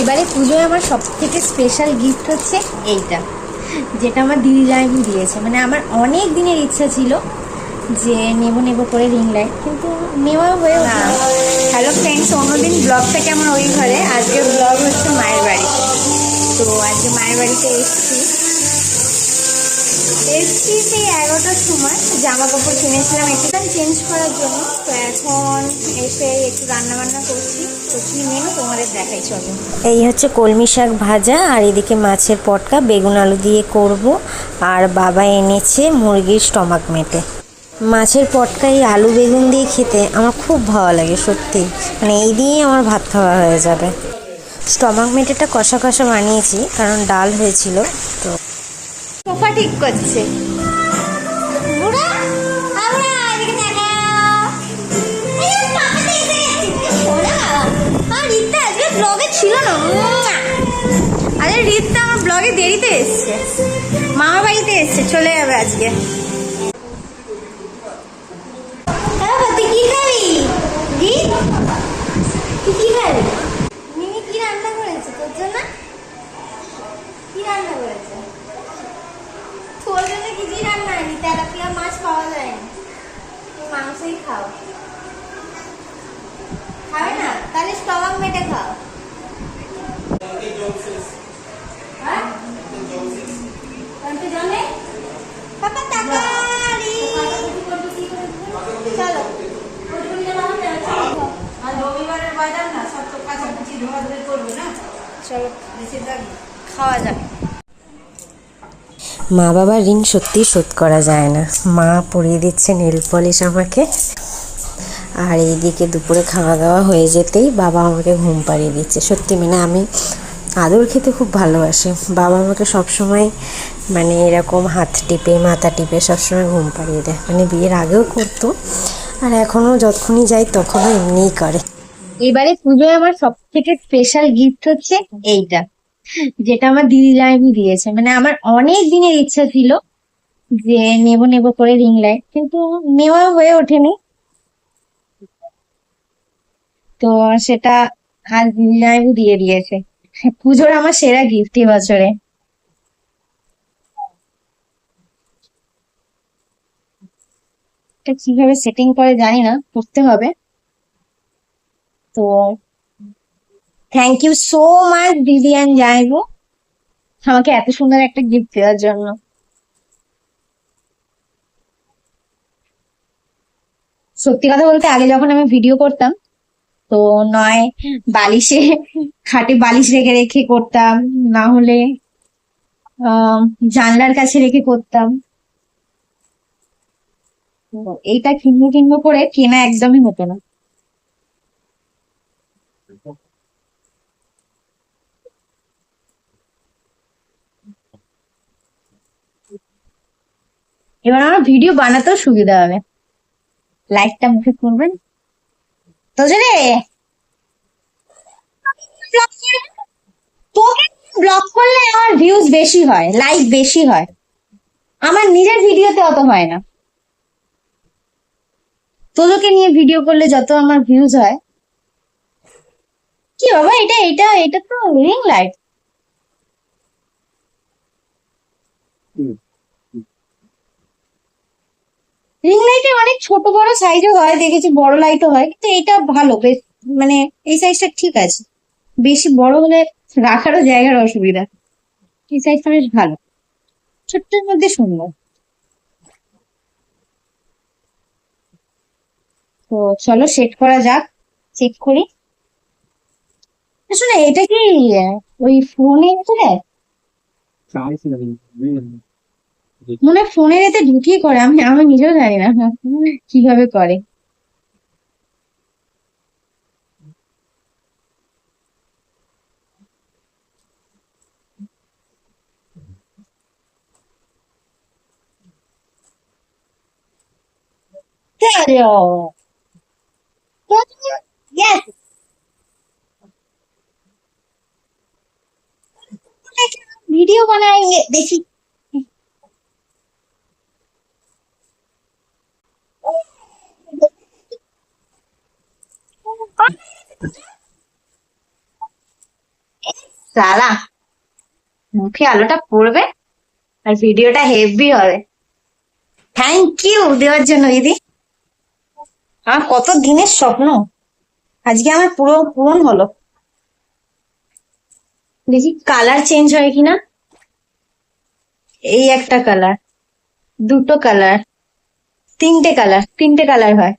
এবারে পুজোয় আমার সব থেকে স্পেশাল গিফট হচ্ছে এইটা, যেটা আমার দিদি লাইন দিয়েছে। মানে আমার অনেক দিনের ইচ্ছা ছিল যে নেব নেব করে রিং লাইট কিন্তু নেওয়া হয়ে না। হ্যালো ফ্রেন্ডস অন্যদিন থেকে আমার ওই ঘরে? আজকে ব্লগ হচ্ছে মায়ের বাড়ি। তো আজকে মায়ের বাড়িতে এসছি। এসছি সেই এগারোটার সময়। জামা কাপড় কিনেছিলাম একটু চেঞ্জ করার জন্য। তো এখন এসে একটু রান্না বান্না করছি। তো কি মেনু তোমাদের দেখাই, চলো। এই হচ্ছে কলমি শাক ভাজা, আর এদিকে মাছের পটকা, বেগুন আলু দিয়ে করব। আর বাবা এনেছে মুরগির স্টমাক মেটে মাছের পটকা, এই আলু বেগুন দিয়ে খেতে আমার খুব ভালো লাগে, সত্যি। মানে এই দিয়েই আমার ভাত খাওয়া হয়ে যাবে। স্টমাক মেটেটা কষা কষা বানিয়েছি, কারণ ডাল হয়েছিল, তো ঠিক করছে। ছিল না। আরে রিত আমার ব্লগে দেরিতে এসছে। মামা বাড়িতে এসছে, চলে যাবে আজকে হ্যাঁ বাবা, তুই কি খাবি রিত? তুই কি খাবি মিমি কি রান্না করেছে তোর জন্য কি রান্না করেছে তোর জন্য কিছুই রান্না হয়নি তেলাপিয়া মাছ পাওয়া যায়নি মাংসই খাও। খাবে না? তাহলে স্টমাক মেটে খাও। হ্যাঁ? চলো। আর রবিবারের বাজার না সব তো কাছাকাছি ধোয়াধুয়ি করবে না চলো বেশিরভাগ খাওয়া যাক মা বাবার ঋণ সত্যি শোধ করা যায় না। মা পরিয়ে দিচ্ছে নেল পলিশ আমাকে। আর এইদিকে দুপুরে খাওয়া দাওয়া হয়ে যেতেই বাবা আমাকে ঘুম পাড়িয়ে দিচ্ছে। সত্যি মানে আমি আদর খেতে খুব ভালোবাসি। বাবা আমাকে সবসময় মানে এরকম হাত টিপে, মাথা টিপে সবসময় ঘুম পাড়িয়ে দেয়। মানে বিয়ের আগেও করতো, আর এখনও যতক্ষণই যাই তখনও এমনিই করে। এবারে পুজোয় আমার সব থেকে স্পেশাল গিফট হচ্ছে এইটা। যেটা আমার দিদি জামাইবু দিয়েছে। মানে আমার অনেক দিনের ইচ্ছা ছিল যে নেব নেব করে রিং লাইট কিন্তু নেওয়া হয়ে ওঠেনি। তো সেটা আজ দিদি জামাইবু দিয়ে দিয়েছে। পুজোর আমার সেরা গিফট বছরে। এটা কীভাবে সেটিং করে জানি না, করতে হবে। তো থ্যাংক ইউ সো মাচ দিদি অ্যান্ড আমাকে এত সুন্দর একটা গিফট দেওয়ার জন্য। সত্যি কথা বলতে, আগে যখন আমি ভিডিও করতাম, তো নয়, বালিশে, খাটে বালিশ রেখে রেখে করতাম, না হলে জানলার কাছে রেখে করতাম। এইটা কিনবো কিনবো করে কেনা একদমই হতো না। এবার আমার ভিডিও বানাতেও সুবিধা হবে। লাইকটা মুখে করবেন তো রে তোকে ব্লগ করলে আমার ভিউজ বেশি হয় লাইক বেশি হয়। আমার নিজের ভিডিওতে অত হয় না। তোদেরকে নিয়ে ভিডিও করলে যত আমার ভিউজ হয়। কি বাবা, এটা এটা এটা তো রিং লাইট রিং লাইটের অনেক ছোট বড় সাইজও হয়, দেখেছি বড় লাইটও হয়, কিন্তু এটা ভালো, বেশ মানে এই সাইজটা ঠিক আছে। বেশি বড় হলে রাখারও জায়গার অসুবিধা। এই সাইজটা বেশ ভালো। ছোট্টের মধ্যে সুন্দর তো চলো সেট করা যাক চেক করি। আসলে এটা কি, ওই ফোনে দেয় মনে হয় ফোনের এতে ঢুকিয়ে করে, আমি আমি নিজেও জানি না। কীভাবে করে? ভিডিও বানায় দেখি। সালা, মুখে আলোটা পড়বে আর ভিডিওটা হেভি হবে। থ্যাংক ইউ দেওয়ার জন্য দিদি। আমার কত দিনের স্বপ্ন। আজকে আমার পুরো পূরণ হলো। দেখি কালার চেঞ্জ হয় কিনা। এই একটা কালার দুটো কালার তিনটে কালার তিনটে কালার হয়।